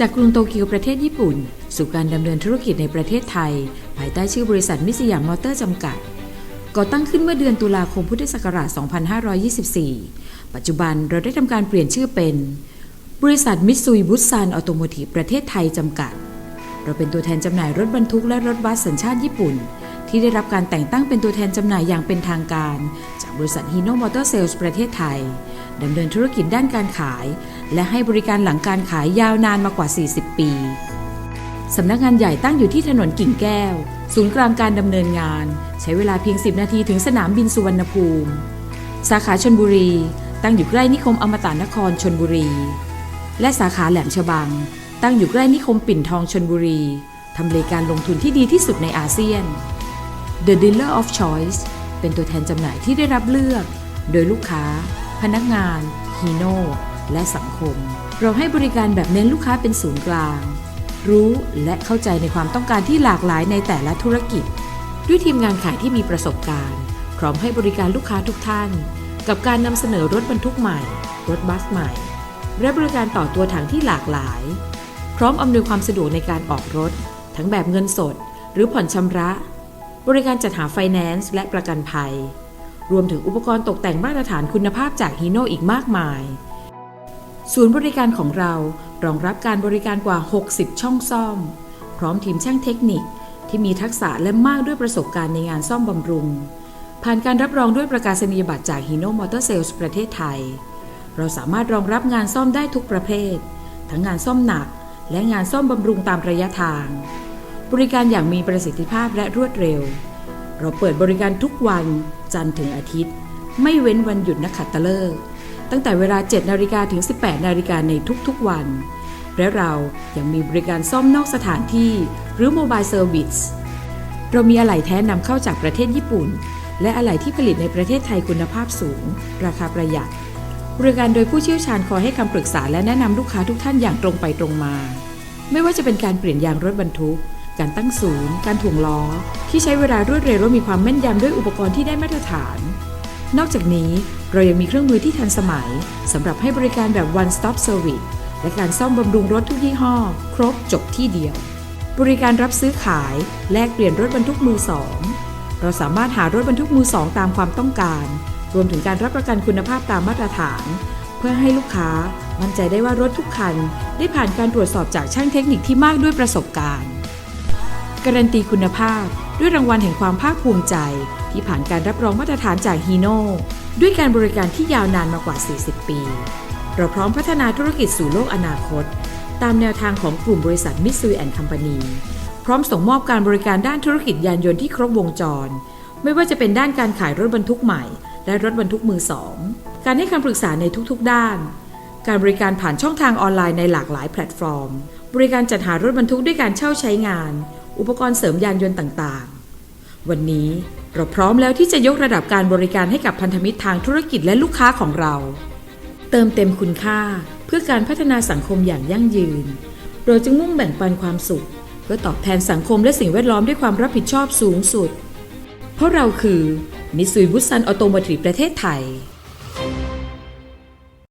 จากกรุงโตเกียวประเทศญี่ปุ่น สู่การดำเนินธุรกิจในประเทศไทย ภายใต้ชื่อบริษัทมิสยามมอเตอร์จำกัด ก่อตั้งขึ้นเมื่อเดือนตุลาคมพุทธศักราช 2524 ปัจจุบันเราได้ทำการเปลี่ยนชื่อเป็น บริษัทมิตซุยบุซานออโตโมทีฟประเทศไทยจำกัด เราเป็นตัวแทนจำหน่ายรถบรรทุกและรถบัสสัญชาติญี่ปุ่น ที่ได้รับการแต่งตั้งเป็นตัวแทนจำหน่ายอย่างเป็นทางการ จากบริษัทฮีโนมอเตอร์เซลส์ประเทศไทย ดำเนินธุรกิจด้านการขาย และให้บริการหลังการขายยาวนานมากว่า 40 ปี สำนักงานใหญ่ตั้งอยู่ที่ถนนกิ่งแก้ว ศูนย์กลางการดำเนินงาน ใช้เวลาเพียง 10 นาทีถึงสนามบินสุวรรณภูมิ สาขาชนบุรี ตั้งอยู่ใกล้นิคมอมตะนครชนบุรี และสาขาแหลมฉบัง ตั้งอยู่ใกล้นิคมปิ่นทองชนบุรีทำเลการลงทุนที่ดีที่สุดในอาเซียน The Dealer of Choice เป็นตัวแทนจำหน่ายที่ได้รับเลือก โดยลูกค้า พนักงาน ฮีโน่และสังคม เราให้บริการแบบเน้นลูกค้าเป็นศูนย์กลาง รู้และเข้าใจในความต้องการที่หลากหลายในแต่ละธุรกิจ ด้วยทีมงานขายที่มีประสบการณ์ พร้อมให้บริการลูกค้าทุกท่าน กับการนำเสนอรถบรรทุกใหม่ รถบัสใหม่และบริการต่อตัวถังที่หลากหลาย พร้อมอำนวยความสะดวกในการออกรถ ทั้งแบบเงินสด หรือผ่อนชำระ บริการจัดหาไฟแนนซ์และประกันภัย รวมถึงอุปกรณ์ตกแต่งมาตรฐานคุณภาพจากฮีโน่อีกมากมาย ศูนย์บริการของเรารองรับการบริการกว่า 60 ช่องซ่อม พร้อมทีมช่างเทคนิคที่มีทักษะและมากด้วยประสบการณ์ในงานซ่อมบำรุง ผ่านการรับรองด้วยประกาศนียบัตรจากฮีโน่มอเตอร์เซลส์ประเทศไทย เราสามารถรองรับงานซ่อมได้ทุกประเภท ทั้งงานซ่อมหนัก และงานซ่อมบำรุงตามระยะทาง บริการอย่างมีประสิทธิภาพและรวดเร็ว เราเปิดบริการทุกวันจันทร์ถึงอาทิตย์ ไม่เว้นวันหยุดนักขัตฤกษ์ตั้งแต่เวลา 7 นาฬิกาถึง 18 นาฬิกาในทุกๆวัน และเรายังมีบริการซ่อมนอกสถานที่หรือโมบายเซอร์วิสเรามีอะไหล่แท้นำเข้าจากประเทศญี่ปุ่น และอะไหล่ที่ผลิตในประเทศไทยคุณภาพสูง ราคาประหยัด บริการโดยผู้เชี่ยวชาญคอยให้คำปรึกษาและแนะนำลูกค้าทุกท่านอย่างตรงไปตรงมา ไม่ว่าจะเป็นการเปลี่ยนยางรถบรรทุก การตั้งศูนย์ การถ่วงล้อ ที่ใช้เวลารวดเร็วและมีความแม่นยำด้วยอุปกรณ์ที่ได้มาตรฐาน นอกจากนี้เรายังมีเครื่องมือที่ทันสมัยสำหรับให้บริการแบบ one stop service และการซ่อมบำรุงรถทุกยี่ห้อ ครบจบที่เดียว บริการรับซื้อขายแลกเปลี่ยนรถบรรทุกมือสองเราสามารถหารถบรรทุกมือสองตามความต้องการ รวมถึงการรับประกันคุณภาพตามมาตรฐาน เพื่อให้ลูกค้ามั่นใจได้ว่ารถทุกคัน ได้ผ่านการตรวจสอบจากช่างเทคนิคที่มากด้วยประสบการณ์ การันตีคุณภาพ ด้วยรางวัลแห่งความภาคภูมิใจ ที่ผ่านการรับรองมาตรฐานจากฮีโน่ด้วยการบริการที่ยาวนานมากว่า 40 ปี เราพร้อมพัฒนาธุรกิจสู่โลกอนาคต ตามแนวทางของกลุ่มบริษัทมิตซูแอนด์คัมพานีพร้อมส่งมอบการบริการด้านธุรกิจยานยนต์ที่ครบวงจร ไม่ว่าจะเป็นด้านการขายรถบรรทุกใหม่ และรถบรรทุกมือสอง การให้คำปรึกษาในทุกๆด้าน การบริการผ่านช่องทางออนไลน์ในหลากหลายแพลตฟอร์ม บริการจัดหารถบรรทุกด้วยการเช่าใช้งาน อุปกรณ์เสริมยานยนต์ต่างๆ วันนี้เราพร้อมแล้วที่จะยกระดับการบริการให้กับพันธมิตรทางธุรกิจและลูกค้าของเรา เติมเต็มคุณค่าเพื่อการพัฒนาสังคมอย่างยั่งยืน เราจึงมุ่งแบ่งปันความสุข เพื่อตอบแทนสังคมและสิ่งแวดล้อมด้วยความรับผิดชอบสูงสุด เพราะเราคือมิตซุยบุสันออโตโมทีประเทศไทย